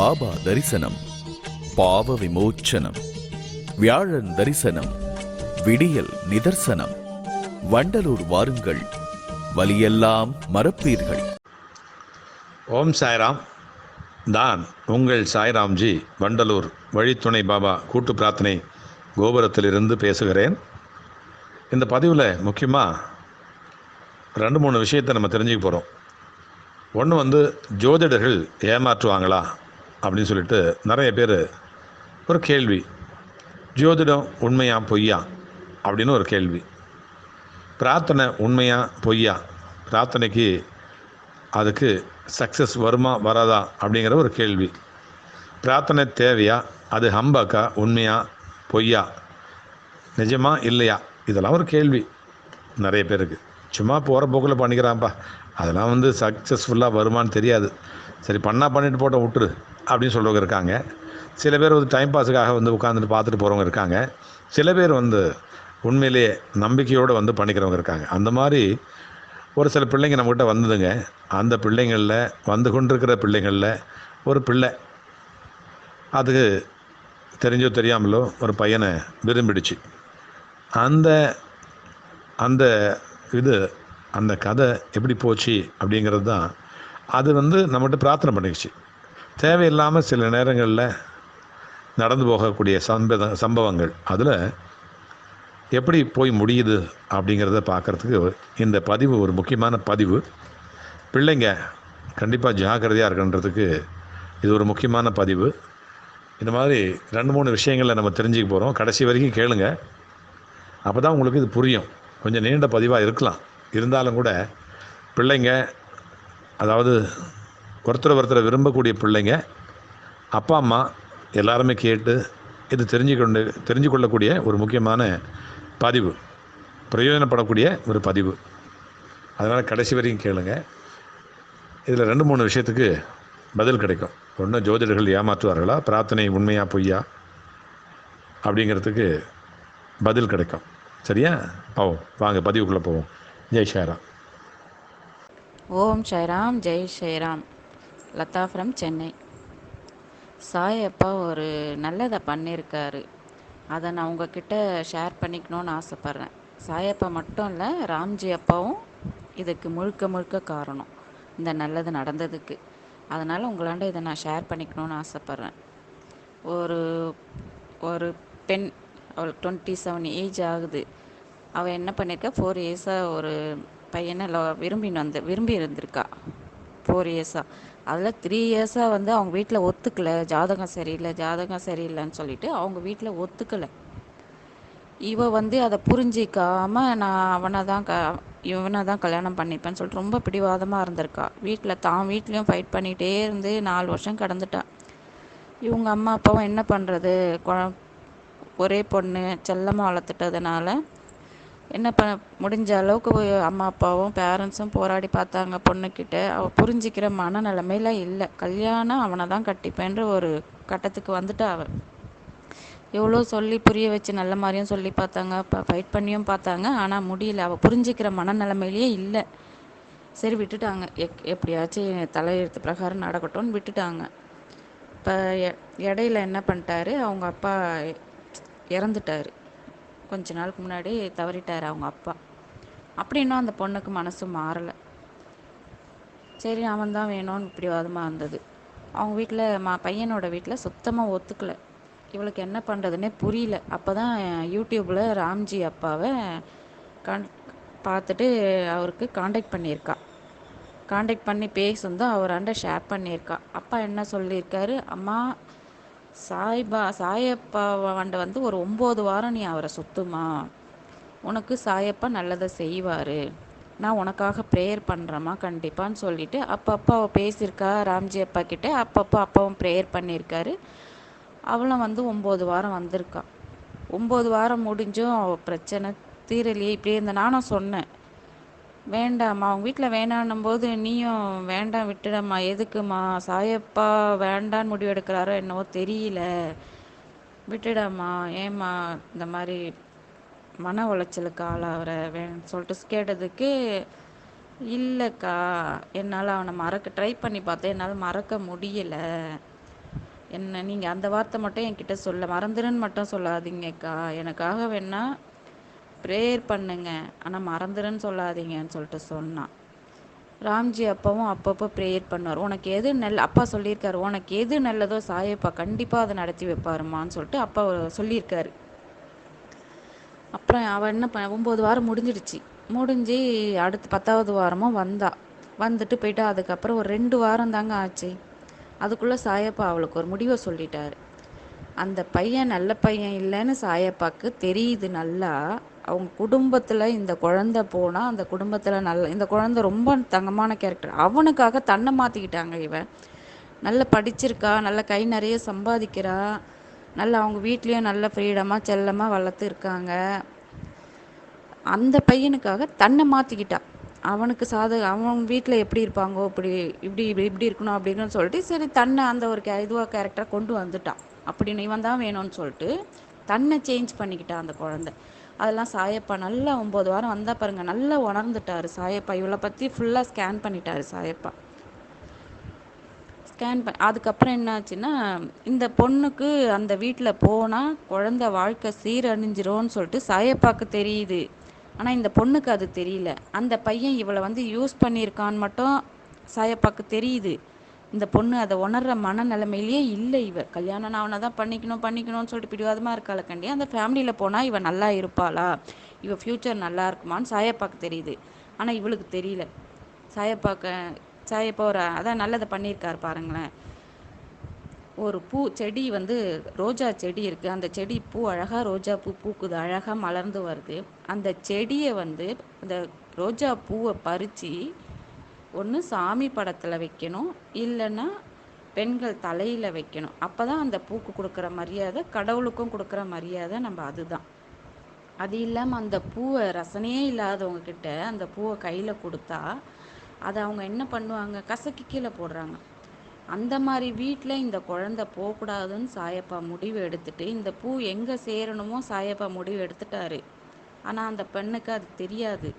பாபா தரிசனம் பாவ விமோச்சனம் வியாழன் தரிசனம் விடியல் நிதர்சனம் வண்டலூர் வாருங்கள் வலியெல்லாம் மறப்பீர்கள். ஓம் சாய்ராம் தான் உங்கள் சாய்ராம்ஜி வண்டலூர் வழித்துணை பாபா கூட்டு பிரார்த்தனை கோபுரத்திலிருந்து பேசுகிறேன். இந்த பதிவில் முக்கியமாக ரெண்டு மூணு விஷயத்தை நம்ம தெரிஞ்சுக்க போகிறோம் ஒன்று வந்து ஜோதிடர்கள் ஏமாற்றுவாங்களா? அப்படின்னு சொல்லிட்டு நிறைய பேர் ஒரு கேள்வி. ஜோதிடம் உண்மையா பொய்யா? அப்படின்னு ஒரு கேள்வி. பிரார்த்தனை உண்மையா பொய்யா? பிரார்த்தனைக்கு அதுக்கு சக்ஸஸ் வருமா வராதா? அப்படிங்கிற ஒரு கேள்வி. பிரார்த்தனை தேவையா? அது ஹம்பாக்கா? உண்மையா? பொய்யா? நிஜமா இல்லையா? இதெல்லாம் ஒரு கேள்வி. நிறைய பேருக்கு. சும்மா போகிற போக்கில் பண்ணிக்கிறான்ப்பா. அதெல்லாம் வந்து சக்ஸஸ்ஃபுல்லாக வருமான்னு தெரியாது. சரி பண்ணால் பண்ணிட்டு போட்ட விட்டுரு. அப்படின்னு சொல்கிறவங்க இருக்காங்க. சில பேர் வந்து டைம் பாஸுக்காக வந்து உட்காந்துட்டு பார்த்துட்டு போகிறவங்க இருக்காங்க. சில பேர் வந்து உண்மையிலேயே நம்பிக்கையோடு வந்து பண்ணிக்கிறவங்க இருக்காங்க. அந்த மாதிரி ஒரு சில பிள்ளைங்க நம்மக்கிட்ட வந்ததுங்க. அந்த பிள்ளைங்களில் வந்து கொண்டிருக்கிற பிள்ளைங்களில் ஒரு பிள்ளை. அதுக்கு தெரிஞ்சோ தெரியாமலோ ஒரு பையனை விரும்பிடுச்சு. அந்த அந்த இது அந்த கதை எப்படி போச்சு அப்படிங்கிறது தான். அது வந்து நம்மகிட்ட பிரார்த்தனை பண்ணிடுச்சு தேவையில்லாமல் சில நேரங்களில் நடந்து போகக்கூடிய சம்பத சம்பவங்கள். அதில் எப்படி போய் முடியுது அப்படிங்கிறத பார்க்குறதுக்கு இந்த பதிவு ஒரு முக்கியமான பதிவு. பிள்ளைங்க கண்டிப்பாக ஜாக்கிரதையாக இருக்குன்றதுக்கு இது ஒரு முக்கியமான பதிவு. இந்த மாதிரி ரெண்டு மூணு விஷயங்களை நம்ம தெரிஞ்சுக்க போகிறோம் கடைசி வரைக்கும் கேளுங்க. அப்போ தான் உங்களுக்கு இது புரியும். கொஞ்சம் நீண்ட பதிவாக இருக்கலாம். இருந்தாலும் கூட பிள்ளைங்க அதாவது ஒருத்தர் ஒருத்தரை விரும்பக்கூடிய பிள்ளைங்க அப்பா அம்மா எல்லாருமே கேட்டு இது தெரிஞ்சுக்கொண்டு தெரிஞ்சு கொள்ளக்கூடிய ஒரு முக்கியமான பதிவு. பிரயோஜனப்படக்கூடிய ஒரு பதிவு. அதனால் கடைசி வரைக்கும் கேளுங்க. இதில் ரெண்டு மூணு விஷயத்துக்கு பதில் கிடைக்கும். ஒன்று ஜோதிடர்கள் ஏமாற்றுவார்களா? பிரார்த்தனை உண்மையா பொய்யா? அப்படிங்கிறதுக்கு பதில் கிடைக்கும். சரியா? போவோம். வாங்க பதிவுக்குள்ளே போவோம். ஜெய் ஷேராம் ஓம் ஷைராம் ஜெய் ஷைராம் லதா ஃப்ரம் சென்னை. சாய் அப்பா ஒரு நல்லதை பண்ணியிருக்காரு அதை நான் உங்ககிட்ட ஷேர் பண்ணிக்கணும்னு ஆசைப்பட்றேன். சாயப்பா மட்டும் இல்லை ராம்ஜி அப்பாவும் இதுக்கு முழுக்க முழுக்க காரணம் இந்த நல்லது நடந்ததுக்கு. அதனால் உங்களாண்ட இதை நான் ஷேர் பண்ணிக்கணும்னு ஆசைப்பட்றேன். ஒரு ஒரு பெண் அவளுக்கு டுவெண்ட்டி செவன் ஏஜ் ஆகுது. அவள் என்ன பண்ணியிருக்கா ஃபோர் இயர்ஸாக ஒரு பையனை லவ் விரும்பின்னு வந்து விரும்பி இருந்திருக்கா. ஃபோர் இயர்ஸாக அதில் த்ரீ இயர்ஸாக வந்து அவங்க வீட்டில் ஒத்துக்கலை. ஜாதகம் சரியில்லை ஜாதகம் சரியில்லைன்னு சொல்லிட்டு அவங்க வீட்டில் ஒத்துக்கலை. இவ வந்து அதை புரிஞ்சிக்காம நான் அவனை தான் க இவனை தான் கல்யாணம் பண்ணிப்பேன்னு சொல்லிட்டு ரொம்ப பிடிவாதமாக இருந்திருக்கா. வீட்டில் தான் வீட்லேயும் ஃபைட் பண்ணிகிட்டே இருந்து நாலு வருஷம் கடந்துட்டா. இவங்க அம்மா அப்பாவும் என்ன பண்ணுறது குழ ஒரே பொண்ணு செல்லமாக வளர்த்துட்டதுனால என்ன பண்ண முடிஞ்ச அளவுக்கு அம்மா அப்பாவும் பேரண்ட்ஸும் போராடி பார்த்தாங்க பொண்ணுக்கிட்ட. அவள் புரிஞ்சிக்கிற மனநிலைமையில இல்லை. கல்யாணம் அவனை தான் கட்டிப்பேன்ற ஒரு கட்டத்துக்கு வந்துட்டா அவன் எவ்வளோ சொல்லி புரிய வச்சு நல்ல மாதிரியும் சொல்லி பார்த்தாங்க ஃபைட் பண்ணியும் பார்த்தாங்க. ஆனால் முடியல. அவள் புரிஞ்சிக்கிற மனநிலைமையிலேயே இல்லை. சரி விட்டுட்டாங்க. எக் எப்படியாச்சும் தலையெழுத்து பிரகாரம் நடக்கட்டும்னு விட்டுட்டாங்க. இப்போ இடையில என்ன பண்ணிட்டாரு? அவங்க அப்பா இறந்துட்டாரு. கொஞ்ச நாளுக்கு முன்னாடி தவறிட்டார் அவங்க அப்பா. அப்படின்னும் அந்த பொண்ணுக்கு மனசு மாறலை. சரி அவன் தான் வேணும்னு வாதமாக இருந்தது. அவங்க வீட்டில் மா பையனோட வீட்டில் சுத்தமாக ஒத்துக்கலை. இவளுக்கு என்ன பண்ணுறதுன்னே புரியல. அப்போ தான் யூடியூப்பில் ராம்ஜி அப்பாவை கான் பார்த்துட்டு அவருக்கு காண்டாக்ட் பண்ணியிருக்கா. காண்டாக்ட் பண்ணி பேசுந்தோ அவராண்ட ஷேர் பண்ணியிருக்கா. அப்பா என்ன சொல்லியிருக்காரு? அம்மா சாய்பா சாயப்பாவாண்ட வந்து ஒரு ஒம்பது வாரம் நீ அவரை சுத்துமா? உனக்கு சாயப்பா நல்லதை செய்வார். நான் உனக்காக ப்ரேயர் பண்ணுறேம்மா கண்டிப்பான்னு சொல்லிட்டு அப்பப்போ அவள் பேசியிருக்கா ராம்ஜி அப்பா கிட்டே. அப்பப்போ அப்பாவும் ப்ரேயர் பண்ணியிருக்காரு. அவளும் வந்து ஒம்பது வாரம் வந்திருக்கா. ஒம்பது வாரம் முடிஞ்சும் அவள் பிரச்சனை தீரலையே இப்படியே இருந்த நானும் சொன்னேன். வேண்டாம்மா அவங்க வீட்டில் வேணான்னும் போது நீயும் வேண்டாம் விட்டுடம்மா. எதுக்குமா சாயப்பா வேண்டான்னு முடிவு எடுக்கிறாரோ என்னவோ தெரியல. விட்டுடாம்மா. ஏம்மா இந்த மாதிரி மன உளைச்சலுக்கு ஆளாகிற வேணும்னு சொல்லிட்டு கேட்டதுக்கு இல்லைக்கா என்னால் அவனை மறக்க ட்ரை பண்ணி பார்த்தேன். என்னால் மறக்க முடியலை. என்ன நீங்கள் அந்த வார்த்தை மட்டும் என்கிட்ட சொல்ல மறந்துடுன்னு மட்டும் சொல்லாதீங்கக்கா. எனக்காக வேணால் ப்ரேயர் பண்ணுங்க. ஆனால் மறந்துடுன்னு சொல்லாதீங்கன்னு சொல்லிட்டு சொன்னான். ராம்ஜி அப்பாவும் அப்பப்போ ப்ரேயர் பண்ணுவார். உனக்கு எது நல்ல அப்பா சொல்லியிருக்காரு உனக்கு எது நல்லதோ சாயப்பா கண்டிப்பாக அதை நடத்தி வைப்பாருமான்னு சொல்லிட்டு அப்பா சொல்லியிருக்காரு. அப்புறம் அவள் என்ன பண்ண ஒம்பது வாரம் முடிஞ்சிடுச்சு. முடிஞ்சு அடுத்து பத்தாவது வாரமும் வந்தா. வந்துட்டு போயிட்டு அதுக்கப்புறம் ஒரு ரெண்டு வாரம் தாங்க ஆச்சு. அதுக்குள்ளே சாயப்பா அவளுக்கு ஒரு முடிவை சொல்லிட்டாரு. அந்த பையன் நல்ல பையன் இல்லைன்னு சாயப்பாக்கு தெரியுது நல்லா. அவங்க குடும்பத்தில் இந்த குழந்தை போனால் அந்த குடும்பத்தில் நல்ல இந்த குழந்தை ரொம்ப தங்கமான கேரக்டர் அவனுக்காக தன்னை மாற்றிக்கிட்டாங்க இவன். நல்ல படிச்சிருக்கா நல்ல கை நிறைய சம்பாதிக்கிறா. நல்ல அவங்க வீட்லேயும் நல்ல ஃப்ரீடமாக செல்லமாக வளர்த்து இருக்காங்க. அந்த பையனுக்காக தன்னை மாற்றிக்கிட்டான் அவனுக்கு சாத அவன் வீட்டில் எப்படி இருப்பாங்கோ இப்படி இப்படி இப்படி இப்படி இருக்கணும் அப்படின்னு சொல்லிட்டு சரி தன்னை அந்த ஒரு கே இதுவாக கேரக்டரை கொண்டு வந்துட்டான். அப்படின்னு இவன் தான் வேணும்னு சொல்லிட்டு தன்னை சேஞ்ச் பண்ணிக்கிட்டான் அந்த குழந்தை. அதெல்லாம் சாயப்பா நல்லா ஒம்பது வாரம் வந்தால் பாருங்கள் நல்லா உணர்ந்துட்டாரு சாயப்பா. இவளை பற்றி ஃபுல்லாக ஸ்கேன் பண்ணிட்டாரு சாயப்பா. ஸ்கேன் பண்ண அதுக்கப்புறம் என்னாச்சுன்னா இந்த பொண்ணுக்கு அந்த வீட்டில் போனால் குழந்த வாழ்க்கை சீரழிஞ்சிரும்னு சொல்லிட்டு சாயப்பாக்கு தெரியுது. ஆனால் இந்த பொண்ணுக்கு அது தெரியல. அந்த பையன் இவளை வந்து யூஸ் பண்ணியிருக்கான்னு மட்டும் சாயப்பாக்கு தெரியுது. இந்த பொண்ணு அதை உணர்ற மனநிலைமையிலேயே இல்லை இவ. கல்யாணம் நான் அவனை தான் பண்ணிக்கணும் பண்ணிக்கணும்னு சொல்லிட்டு பிடிவாதமாக இருக்காள கண்டி அந்த ஃபேமிலியில் போனால் இவன் நல்லா இருப்பாளா? இவ ஃப்யூச்சர் நல்லா இருக்குமான்னு சாயப்பாக்கு தெரியுது. ஆனால் இவளுக்கு தெரியல. சாயப்பாக்க சாயப்பா ஒரு அதான் நல்லதை பண்ணியிருக்காரு பாருங்களேன். ஒரு பூ செடி வந்து ரோஜா செடி இருக்குது அந்த செடி பூ அழகாக ரோஜா பூ பூக்குது. அழகாக மலர்ந்து வருது. அந்த செடியை வந்து அந்த ரோஜா பூவை பறித்து ஒன்று சாமி படத்தில் வைக்கணும் இல்லைன்னா பெண்கள் தலையில் வைக்கணும். அப்போ தான் அந்த பூக்கு கொடுக்குற மரியாதை கடவுளுக்கும் கொடுக்குற மரியாதை நம்ம அதுதான். அது இல்லாமல் அந்த பூவை ரசனையே இல்லாதவங்கக்கிட்ட அந்த பூவை கையில் கொடுத்தா அதை அவங்க என்ன பண்ணுவாங்க? கசக்கி கீழே போடுறாங்க. அந்த மாதிரி வீட்டில் இந்த குழந்தை போகக்கூடாதுன்னு சாயப்பா முடிவு எடுத்துட்டு இந்த பூ எங்கே சேரணுமோ சாயப்பா முடிவு எடுத்துட்டாரு. ஆனால் அந்த பெண்ணுக்கு அது தெரியாது.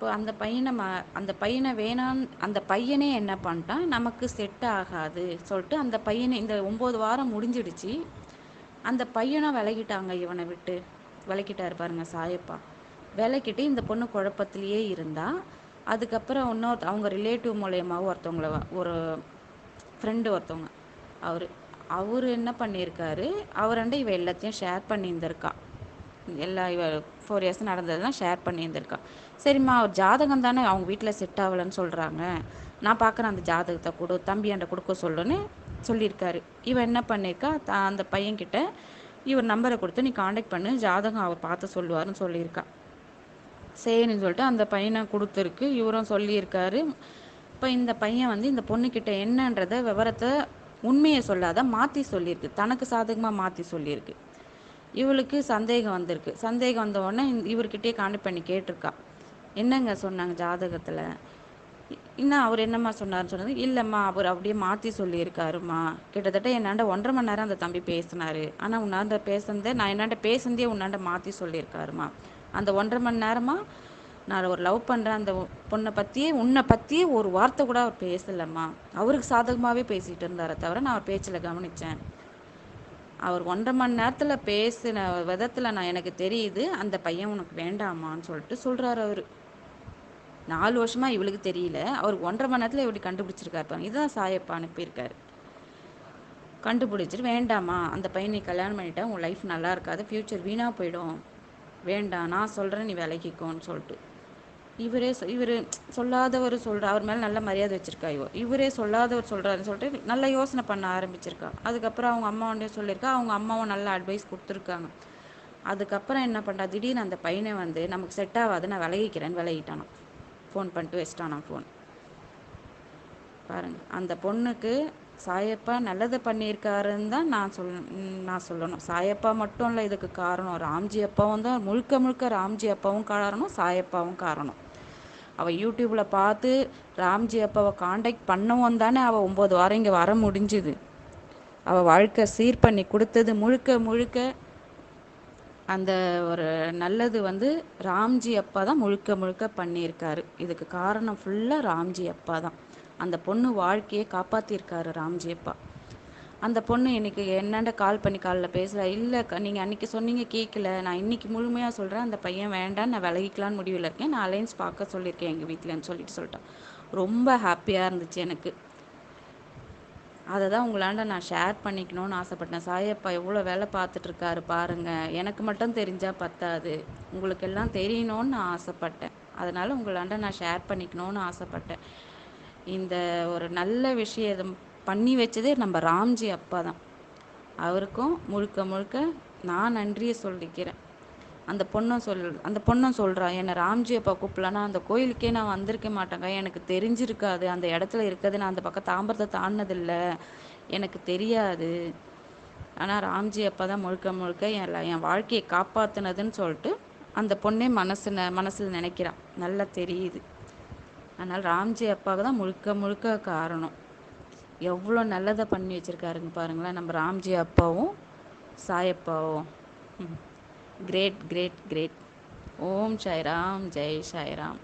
இப்போ அந்த பையனை ம அந்த பையனை வேணான்னு அந்த பையனே என்ன பண்ணிட்டான் நமக்கு செட் ஆகாது சொல்லிட்டு அந்த பையனை இந்த ஒம்பது வாரம் முடிஞ்சிடுச்சு. அந்த பையனை விலகிட்டாங்க இவனை விட்டு. விலக்கிட்டாரு பாருங்க சாயப்பா. விலக்கிட்டு இந்த பொண்ணு குழப்பத்திலேயே இருந்தா. அதுக்கப்புறம் இன்னொரு அவங்க ரிலேட்டிவ் மூலயமாவும் ஒருத்தவங்கள ஒரு ஃப்ரெண்டு ஒருத்தவங்க. அவர் அவர் என்ன பண்ணியிருக்காரு? அவரண்ட இவ எல்லாத்தையும் ஷேர் பண்ணியிருந்திருக்கா. எல்லா இவ ஃபோர் இயர்ஸ் நடந்ததெல்லாம் ஷேர் பண்ணியிருந்திருக்கா. சரிம்மா அவர் ஜாதகம் தானே அவங்க வீட்டில் செட் ஆகலைன்னு சொல்கிறாங்க நான் பார்க்குறேன் அந்த ஜாதகத்தை கொடு தம்பியாண்ட கொடுக்க சொல்லுன்னு சொல்லியிருக்காரு. இவன் என்ன பண்ணியிருக்கா? த- அந்த பையன்கிட்ட இவர் நம்பரை கொடுத்து நீ காண்டாக்ட் பண்ணு ஜாதகம் அவர் பார்த்து சொல்லுவாருன்னு சொல்லியிருக்கா. சரின்னு சொல்லிட்டு அந்த பையனை கொடுத்துருக்கு. இவரும் சொல்லியிருக்காரு. இப்போ இந்த பையன் வந்து இந்த பொண்ணுக்கிட்ட என்னன்றத விவரத்தை உண்மையை சொல்லாத மாற்றி சொல்லியிருக்கு. தனக்கு சாதகமாக மாற்றி சொல்லியிருக்கு. இவளுக்கு சந்தேகம் வந்திருக்கு. சந்தேகம் வந்த உடனே இவர்கிட்டயே காண்டாக்ட் பண்ணி கேட்டிருக்கா. என்னங்க சொன்னாங்க ஜாதகத்தில்? இன்னும் அவர் என்னம்மா சொன்னார்னு சொன்னது இல்லைம்மா அவர் அப்படியே மாற்றி சொல்லியிருக்காருமா கிட்டத்தட்ட என்னாண்ட ஒன்றரை மணி நேரம் அந்த தம்பி பேசினார். ஆனால் உன்னாண்ட பேசுனதே நான் என்னாண்ட பேசுனதே உன்னாண்ட மாற்றி சொல்லியிருக்காருமா அந்த ஒன்றரை மணி நேரமாக நான் ஒரு லவ் பண்ணுறேன் அந்த பொண்ணை பற்றியே உன்னை பற்றியே ஒரு வார்த்தை கூட அவர் பேசலைம்மா. அவருக்கு சாதகமாகவே பேசிகிட்டு இருந்தாரே தவிர நான் அவர் பேச்சில் கவனித்தேன் அவர் ஒன்றரை மணி நேரத்தில் பேசின விதத்தில் நான் எனக்கு தெரியுது அந்த பையன் உனக்கு வேண்டாமான்னு சொல்லிட்டு சொல்கிறாரு அவர். நாலு வருஷமாக இவளுக்கு தெரியல. அவர் ஒன்றரை மணி நேரத்தில் இப்படி கண்டுபிடிச்சிருக்காரு பாருங்க. இதுதான் சாயப்பா அனுப்பியிருக்காரு. கண்டுபிடிச்சிட்டு வேண்டாமா அந்த பையனை கல்யாணம் பண்ணிட்டா உன் லைஃப் நல்லா இருக்காது. ஃப்யூச்சர் வீணாக போயிடும். வேண்டாம் நான் சொல்கிறேன் நீ விலகிக்கோன்னு சொல்லிட்டு. இவரே இவர் இவரு சொல்லாதவர் சொல்கிற அவர் மேலே நல்ல மரியாதை வச்சிருக்கா இவ. இவரே சொல்லாதவர் சொல்கிறாருன்னு சொல்லிட்டு நல்ல யோசனை பண்ண ஆரம்பிச்சிருக்கா. அதுக்கப்புறம் அவங்க அம்மா சொல்லியிருக்கா அவங்க அம்மாவும் நல்ல அட்வைஸ் கொடுத்துருக்காங்க. அதுக்கப்புறம் என்ன பண்ணுறா திடீர்னு அந்த பையனை வந்து நமக்கு செட் ஆகாது நான் விலகிக்கிறேன்னு விலகிட்டானான் ஃபோன் பண்ணிட்டு வச்சிட்டானான் ஃபோன் பாருங்கள் அந்த பொண்ணுக்கு சாயப்பா நல்லது பண்ணியிருக்காருன்னு தான் நான் சொல் நான் சொல்லணும். சாயப்பா மட்டும் இல்லை இதுக்கு காரணம் ராம்ஜி அப்பாவும் தான். முழுக்க முழுக்க ராம்ஜி அப்பாவும் காரணம் சாயப்பாவும் காரணம். அவள் யூடியூப்பில் பார்த்து ராம்ஜி அப்பாவை காண்டாக்ட் பண்ணவும் தானே அவள் ஒம்பது வாரம் இங்கே வர முடிஞ்சுது. அவள் வாழ்க்கை சீர் பண்ணி கொடுத்தது முழுக்க முழுக்க அந்த ஒரு நல்லது வந்து ராம்ஜி அப்பா தான் முழுக்க முழுக்க பண்ணியிருக்காரு. இதுக்கு காரணம் ஃபுல்லாக ராம்ஜி அப்பா தான். அந்த பொண்ணு வாழ்க்கையை காப்பாற்றிருக்காரு ராம்ஜி அப்பா. அந்த பொண்ணு எனக்கு என்னண்ட கால் பண்ணி காலில் பேசுகிறா இல்லை நீங்கள் அன்றைக்கி சொன்னீங்க கேட்கல நான் இன்னைக்கு முழுமையாக சொல்கிறேன் அந்த பையன் வேண்டாம். நான் விலகிக்கலான்னு முடிவில் இருக்கேன். நான் அலைன்ஸ் பார்க்க சொல்லியிருக்கேன் எங்கள் வீட்டிலன்னு சொல்லிட்டு சொல்லிட்டான். ரொம்ப ஹாப்பியாக இருந்துச்சு எனக்கு. அதை தான் உங்களாண்ட நான் ஷேர் பண்ணிக்கணும்னு ஆசைப்பட்டேன். சாயப்பா எவ்வளோ வேலை பார்த்துட்ருக்காரு பாருங்கள் எனக்கு மட்டும் தெரிஞ்சால் பத்தாது. உங்களுக்கெல்லாம் தெரியணும்னு நான் ஆசைப்பட்டேன். அதனால் உங்களாண்ட நான் ஷேர் பண்ணிக்கணும்னு ஆசைப்பட்டேன். இந்த ஒரு நல்ல விஷயம் பண்ணி வச்சதே நம்ம ராம்ஜி அப்பா தான். அவருக்கும் முழுக்க முழுக்க நான் நன்றியை சொல்லிக்கிறேன். அந்த பொண்ணும் சொல் அந்த பொண்ணும் சொல்கிறா என்னை ராம்ஜி அப்பா கூப்பிடலன்னா அந்த கோயிலுக்கே நான் வந்திருக்க மாட்டேங்க. எனக்கு தெரிஞ்சிருக்காது. அந்த இடத்துல இருக்கிறது நான் அந்த பக்கம் தாம்பரத்தை தாண்டினதில்லை. எனக்கு தெரியாது. ஆனால் ராம்ஜி அப்பா தான் முழுக்க முழுக்க என் என் வாழ்க்கையை காப்பாற்றுனதுன்னு சொல்லிட்டு அந்த பொண்ணே மனசு மனசில் நினைக்கிறான் நல்லா தெரியுது. அதனால் ராம்ஜி அப்பாவுக்கு தான் முழுக்க முழுக்க காரணம். எவ்வளோ நல்லதை பண்ணி வச்சுருக்காருங்க பாருங்களேன். நம்ம ராம்ஜி அப்பாவும் சாயப்பாவும். ம் great great great Om Sairam Jai Sairam